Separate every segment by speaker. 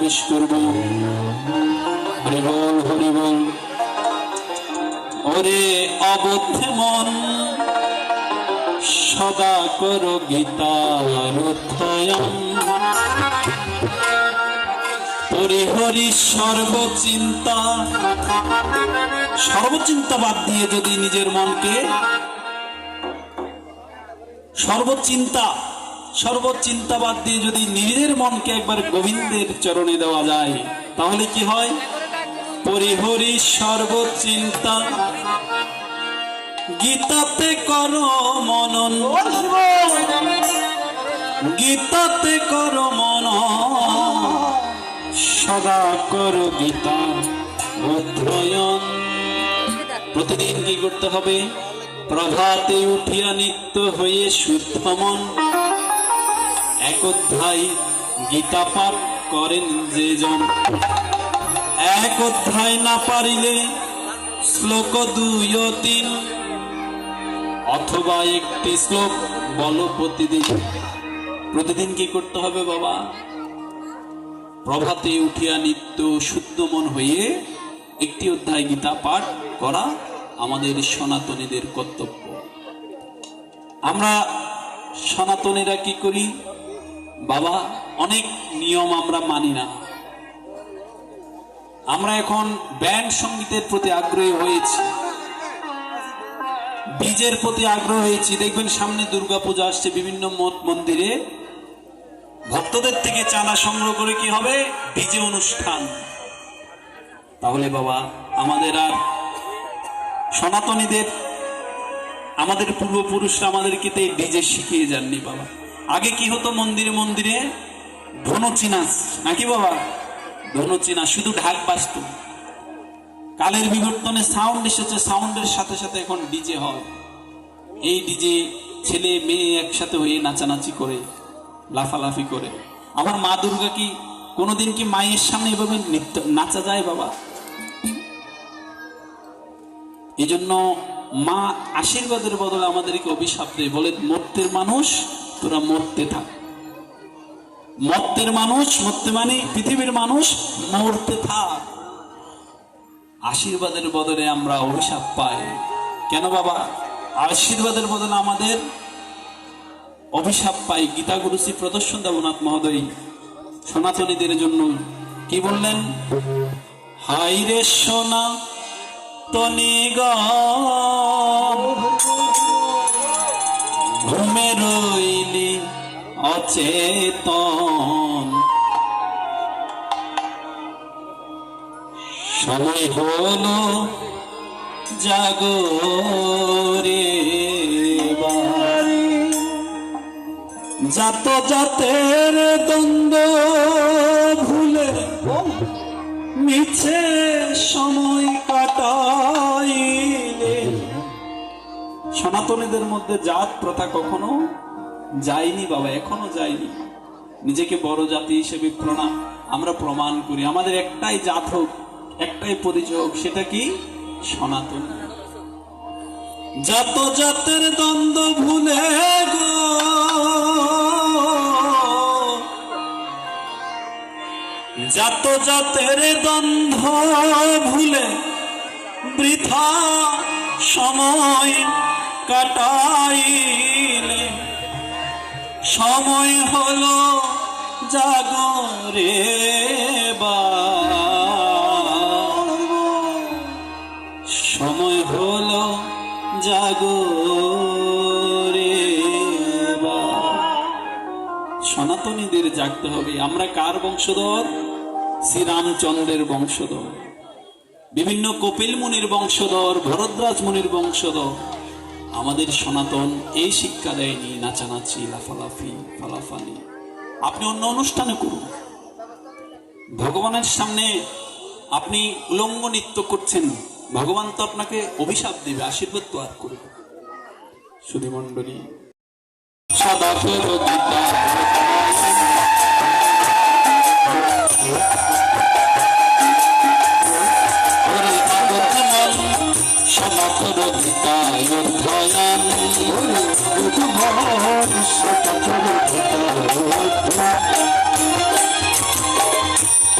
Speaker 1: প্রবেশ করব। হরিবল হরিবল ওরে অবধে মন, সদা কর গীতার অধ্যয়ন পরিহরি সর্বচিন্তা। সর্বচিন্তা বাদ দিয়ে যদি নিজের মনকে সর্বচিন্তা সর্বচিন্তা বাদ দিয়ে যদি নিজের মনকে একবার গোবিন্দের চরণে দেওয়া যায়, তাহলে কি হয়? পরিহরি সর্বচিন্তা। গীতাতে কর মনন। গীতাতে কর মন সদা কর গীতা অধ্যয়ন। প্রতিদিন কি করতে হবে? প্রভাতে উঠিয়া নিত্য হয়ে শুদ্ধ মন। এক অধ্যায় গীতা পাঠ করেন যে জন। এক অধ্যায় না পারিলে শ্লোক দুই ও তিন, অথবা একটি শ্লোক বলো প্রতিদিন। প্রতিদিন কি করতে হবে বাবা? প্রভাতে উঠিয়া নিত্য শুদ্ধ মন হয়ে একটি অধ্যায় গীতা পাঠ করা আমাদের সনাতনীদের কর্তব্য। আমরা সনাতনীরা কি করি? বাবা, অনেক নিয়ম আমরা মানি না। আমরা এখন ব্যান্ড সঙ্গীতের প্রতি আগ্রহী হয়েছি। বীজের প্রতি আগ্রহ হয়েছি। দেখবেন সামনে দুর্গাপূজা আসছে বিভিন্ন মঠ মন্দিরে। ভক্তদের থেকে চাঁদা সংগ্রহ করে কি হবে? ডিজে অনুষ্ঠান। তাহলে বাবা, আমাদের আর সনাতনীদের, আমাদের পূর্বপুরুষরা আমাদেরকে তো এই ডিজে শিখিয়ে যাননি বাবা। আগে কি হতো মন্দিরে মন্দিরে? ধনুচি নাচ নাকি বাবা? ধনুচি নাচ শুধু ঢাক বাজত। কালের বিবর্তনে সাউন্ড এসেছে সাউন্ডের সাথে সাথে এখন ডিজে হয়। এই ডিজে ছেলে, মেয়ে একসাথে হয়ে নাচানাচি করে, লাফালাফি করে। আমার মা দুর্গা কি কোনোদিন কি মায়ের সামনে এভাবে নৃত্য, নাচা যায় বাবা? এই জন্য মা আশীর্বাদের বদলে আমাদেরকে অভিশাপ দেয়। বলে মর্তের মানুষ তোরা মরতে থাক। মর্তের মানুষ, মরতে মানে পৃথিবীর মানুষ, মরতে থাক। আশীর্বাদের বদলে আমরা অভিশাপ পাই। কেন বাবা? আশীর্বাদের বদলে আমাদের অভিশাপ পাই। গীতা গুরুশ্রী প্রদর্শন দেবনাথ মহোদয় সনাতনীদের জন্য কি বললেন? হাই রে সোনা তনিগ ঘুমে রইলি অচেতন। সময় হলো জাগরে জাত জাতের দ্বন্দ্ব ভুলে মিছে সময় সনাতনীদের মধ্যে জাত প্রথা কখনো যায়নি বাবা, এখনও যায়নি। নিজেকে বড় জাতি হিসেবে প্রণাম আমরা প্রমাণ করি। আমাদের একটাই জাত হোক, একটাই পরিচয় হোক, সেটা কি? সনাতন। জাত জাতের দ্বন্দ্ব ভুলে গো জাত জাতের দ্বন্দ্ব ভুলে বৃথা সময় কাটাইলে সময় হলো জাগরে সময় হলো জাগরে সনাতনীদের জাগতে হবে। আমরা কার বংশধর? শ্রীরামচন্দ্রের বংশধর। বিভিন্ন কপিল মুনির বংশধর ভরদ্রাজ মুনির বংশধর। আমাদের সনাতন এই শিক্ষা দেয়নি, নাচানাচি, লাফালাফি, ফালাফালি। আপনি অন্য অনুষ্ঠানে করুন। ভগবানের সামনে আপনি উলঙ্গ নৃত্য করছেন, ভগবান তো আপনাকে অভিশাপ দেবে, আশীর্বাদ তো আর করবে। সুধীমণ্ডলী, সদা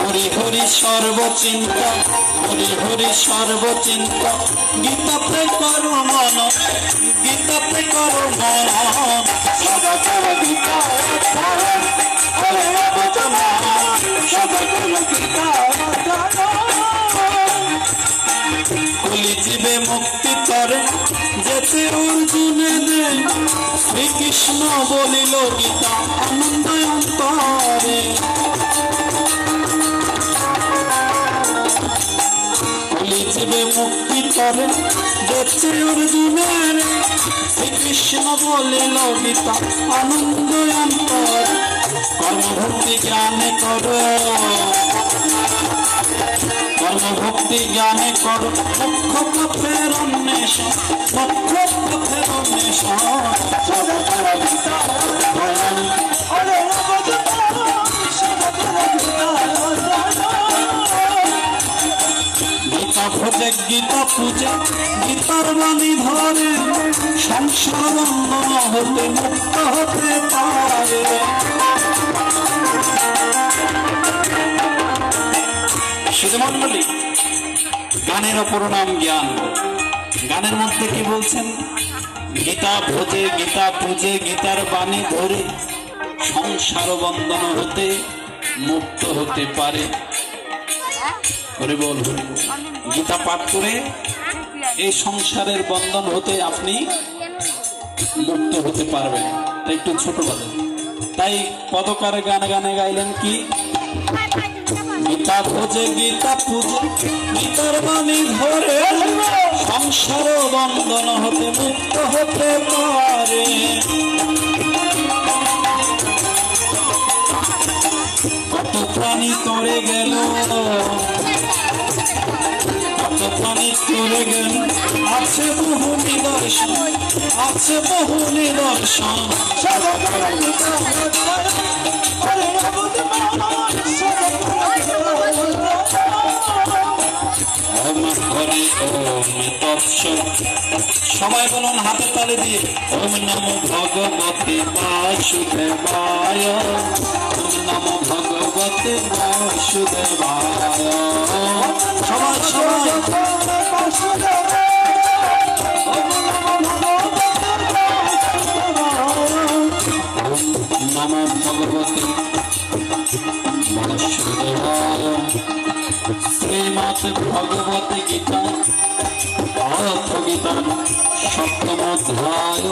Speaker 1: হরি হরি সর্বচিন্তা, হরি হরি সর্বচিন্তা। মন গীতাতে কর মন, গীতা সদা কর গীতা কলি জীবে যেতে অর্জুনে দে শ্রীকৃষ্ণ বলিল, গীতা, আনন্দ অন্তরে। কলি জীবে মুক্তি করে যেতে অর্জুনের। শ্রীকৃষ্ণ বলিল, গীতা, আনন্দ অন্তর, কর্মভক্তি জ্ঞানে করো। কর্মভক্তি জ্ঞানে কর মুখ্য পথের অন্বেষণ মুখ্য পথের অন্বেষণ। গীতা ভোজে, গীতা পূজে, গীতার বাণী ধরে, সংসার হতে মুক্ত হতে পারে। সুধমণ্ডলী গানের অপর নাম জ্ঞান। গানের মধ্যে কি বলছেন? গীতা ভোজে, গীতা পূজে, গীতার বাণী ধরে সংসার বন্ধন হতে, মুক্ত হতে পারে। হরি বল গীতা পাঠ করে এই সংসারের বন্ধন হতে আপনি মুক্ত হতে পারবেন। একটু ছোট বাজে তাই পদকারে গানে গানে গাইলেন কি? গীতা খোঁজে, গীতা পূজে, গীতার বাণী ধরে। সংসার বন্ধন হতে মুক্ত হতে পারে। কত প্রাণী করে গেল, কত প্রাণী করে গেল। আছে বহু নিদর্শন, আছে বহু নিদর্শন। সবাই বলুন হাতে তালে দিয়ে ওম নমো ভগবতে ওম নমো ভগবতে সবাই সবাই শ্রীমৎ ভগবত গীতা অর্থ গীতা সপ্তম অধ্যায়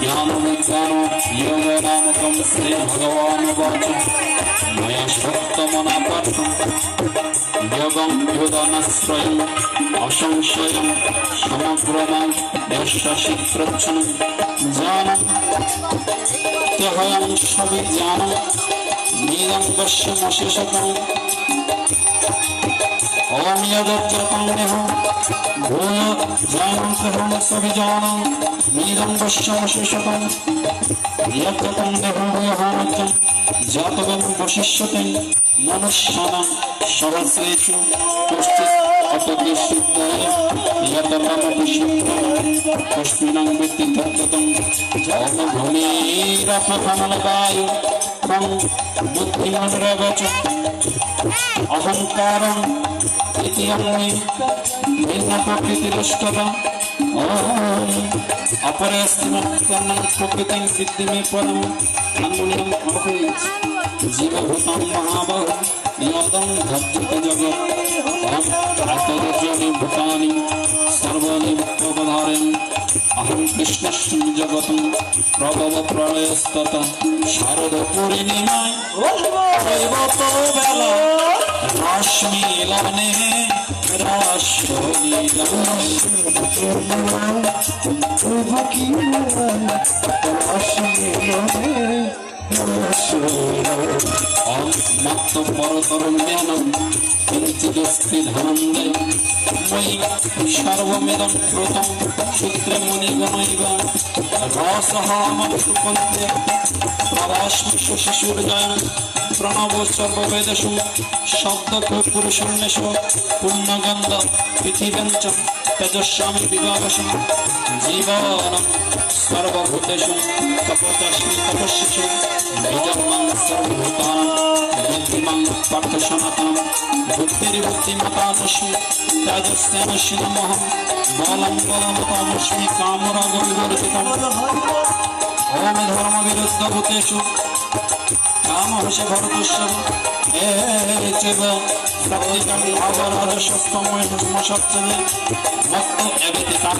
Speaker 1: জ্ঞান বিজ্ঞান যোগ নামকম শ্রী ভগবান বচ ময়া সপ্তমনা পাঠ যোগম যোগনাশ্রয়ম অসংশয়ম সমগ্রমাং যশি প্রচ্ছন জানম তেহয়ম সবি জানম নিরঙ্গস্য মশেষতম ओम यदच्चतन्यः भूय जानन्तहं सविजानं नीरं पश्यमशेषतम् यत्तन्यः भूयहानत्यं जातकं वशिष्यते मनुष्याणां सहस्रेषु कश्चित् अपदृश्यते यततमपि शुक्रं कस्मिनं वित्ति तत्ततं जौमभूमिरपफलवायु तं बुद्धिमन्रवच অহংকারম ইতি আমি ভিন্ন প্রকৃতিরষ্টম অপরে স্মরণ প্রকৃতিং বৃদ্ধি মে পরম আঙ্গুলিম অর্পয়েৎ জীবভূতম মহাবহ নিয়তম ভজ্জিত জগৎ। ভূতানি অহং কৃষ্ণস্ম জগতম প্রভব প্রলয়স্তত শারদ পূর্ণিমায় বেলা রশ্মিলনে মত্ত পরতরম জ্ঞানম কিঞ্চিদস্তি ধনম দেয় মই সর্বমেদম প্রথম সূত্রে মুনিগণৈব রসহ আমসুপন্তে প্রবাস্মি শিশুর্জয় প্রণব সর্ববেদসু তেজস্বামী বিভাবসু জীবনম সর্বভূতেষু তপস্মি তপস্যু বিজন্মং সর্বভূতানাং ইমাং পার্থ সনাতন মতাদশী তেজস্তেনশী নমঃ বলং বলমতামস্মি কামরা ওম ধর্ম ভূতেষু কাম হসে ভরতস্য হে চেব সত্যিকাম ভাব রাজস্বস্তময় সত্যদে মত্ত এবেতি কান